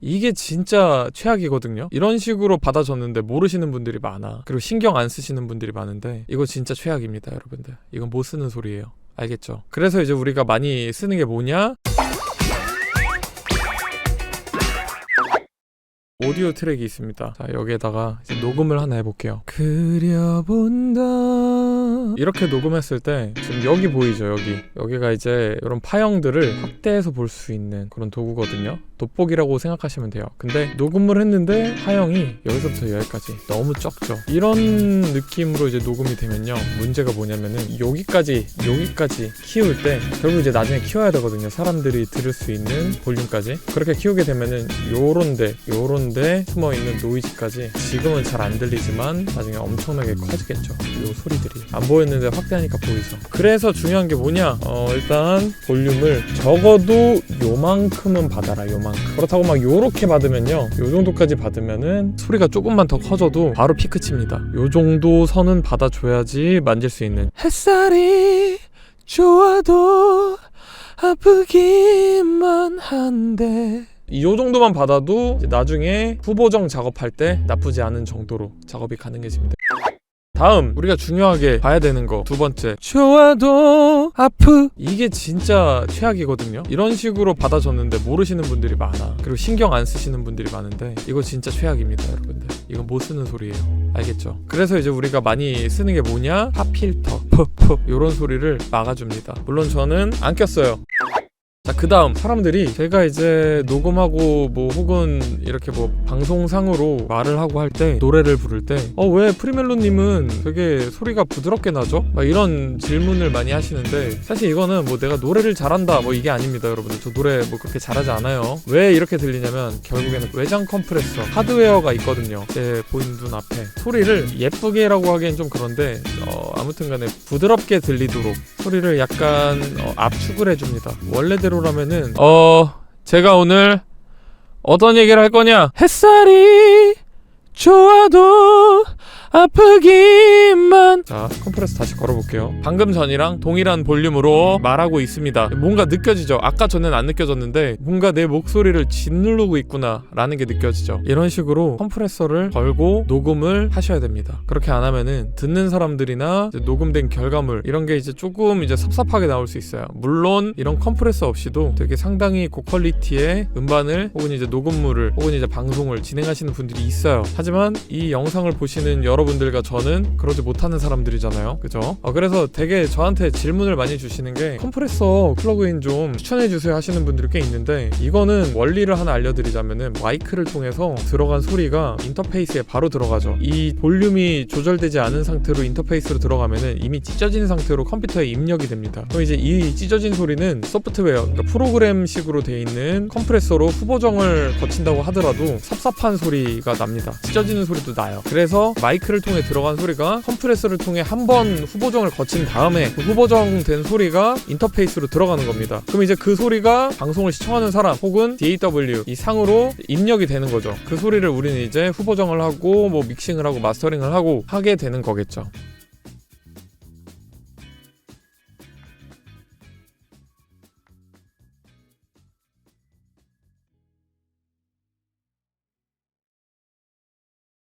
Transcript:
이게 진짜 최악이거든요. 이런 식으로 받아줬는데 모르시는 분들이 많아. 그리고 신경 안 쓰시는 분들이 많은데 이거 진짜 최악입니다, 여러분들. 이건 못 쓰는 소리예요. 알겠죠? 그래서 이제 우리가 많이 쓰는 게 뭐냐? 오디오 트랙이 있습니다. 자, 여기에다가 녹음을 하나 해볼게요. 그려본다. 이렇게 녹음했을 때 지금 여기 보이죠? 여기. 여기가 이제 이런 파형들을 확대해서 볼 수 있는 그런 도구거든요. 돋보기라고 생각하시면 돼요. 근데 녹음을 했는데 파형이 여기서부터 여기까지 너무 적죠. 이런 느낌으로 이제 녹음이 되면요. 문제가 뭐냐면은 여기까지 여기까지 키울 때 결국 이제 나중에 키워야 되거든요. 사람들이 들을 수 있는 볼륨까지. 그렇게 키우게 되면은 요런데 요런 데 숨어 있는 노이즈까지 지금은 잘 안 들리지만 나중에 엄청나게 커지겠죠. 요 소리들이 안 보였는데 확대하니까 보이죠. 그래서 중요한 게 뭐냐? 어 일단 볼륨을 적어도 요만큼은 받아라. 요만큼. 그렇다고 막 요렇게 받으면요. 요 정도까지 받으면은 소리가 조금만 더 커져도 바로 피크 칩니다. 요 정도 선은 받아줘야지 만질 수 있는. 햇살이 좋아도 아프기만 한데. 이 정도만 받아도 나중에 후보정 작업할 때 나쁘지 않은 정도로 작업이 가능해집니다. 다음 우리가 중요하게 봐야 되는 거 두 번째. 좋아도 아프. 이게 진짜 최악이거든요. 이런 식으로 받아줬는데 모르시는 분들이 많아. 그리고 신경 안 쓰시는 분들이 많은데 이거 진짜 최악입니다 여러분들. 이건 못 쓰는 소리예요. 알겠죠? 그래서 이제 우리가 많이 쓰는 게 뭐냐? 팝필터. 퍽퍽 이런 소리를 막아줍니다. 물론 저는 안 꼈어요 자, 그 다음 사람들이 제가 이제 녹음하고 뭐 혹은 이렇게 뭐 방송상으로 말을 하고 할 때 노래를 부를 때 어, 왜 프리멜로님은 되게 소리가 부드럽게 나죠? 막 이런 질문을 많이 하시는데 사실 이거는 뭐 내가 노래를 잘한다 뭐 이게 아닙니다 여러분들. 저 노래 뭐 그렇게 잘하지 않아요. 왜 이렇게 들리냐면 결국에는 외장 컴프레서 하드웨어가 있거든요. 제 보이는 눈 앞에. 소리를 예쁘게라고 하기엔 좀 그런데 어, 아무튼 간에 부드럽게 들리도록 소리를 약간 어, 압축을 해줍니다. 원래대로라면은 어 제가 오늘 어떤 얘기를 할 거냐? 햇살이 좋아도 아프기만. 자 컴프레서 다시 걸어볼게요. 방금 전이랑 동일한 볼륨으로 말하고 있습니다. 뭔가 느껴지죠? 아까 전엔 안 느껴졌는데 뭔가 내 목소리를 짓누르고 있구나 라는 게 느껴지죠. 이런 식으로 컴프레서를 걸고 녹음을 하셔야 됩니다. 그렇게 안 하면은 듣는 사람들이나 녹음된 결과물 이런 게 이제 조금 이제 섭섭하게 나올 수 있어요. 물론 이런 컴프레서 없이도 되게 상당히 고퀄리티의 음반을 혹은 이제 녹음물을 혹은 이제 방송을 진행하시는 분들이 있어요. 하지만 이 영상을 보시는 여러 분들과 저는 그러지 못하는 사람들이잖아요. 그죠? 어, 그래서 되게 저한테 질문을 많이 주시는 게 컴프레서 플러그인 좀 추천해주세요 하시는 분들이 꽤 있는데 이거는 원리를 하나 알려드리자면은 마이크를 통해서 들어간 소리가 인터페이스에 바로 들어가죠. 이 볼륨이 조절되지 않은 상태로 인터페이스로 들어가면은 이미 찢어진 상태로 컴퓨터에 입력이 됩니다. 그럼 이제 이 찢어진 소리는 소프트웨어 그러니까 프로그램식으로 돼 있는 컴프레서로 후보정을 거친다고 하더라도 섭섭한 소리가 납니다. 찢어지는 소리도 나요. 그래서 마이크를 통해 들어간 소리가 컴프레서를 통해 한 번 후보정을 거친 다음에 그 후보정된 소리가 인터페이스로 들어가는 겁니다. 그럼 이제 그 소리가 방송을 시청하는 사람 혹은 DAW 이 상으로 입력이 되는 거죠. 그 소리를 우리는 이제 후보정을 하고 뭐 믹싱을 하고 마스터링을 하고 하게 되는 거겠죠.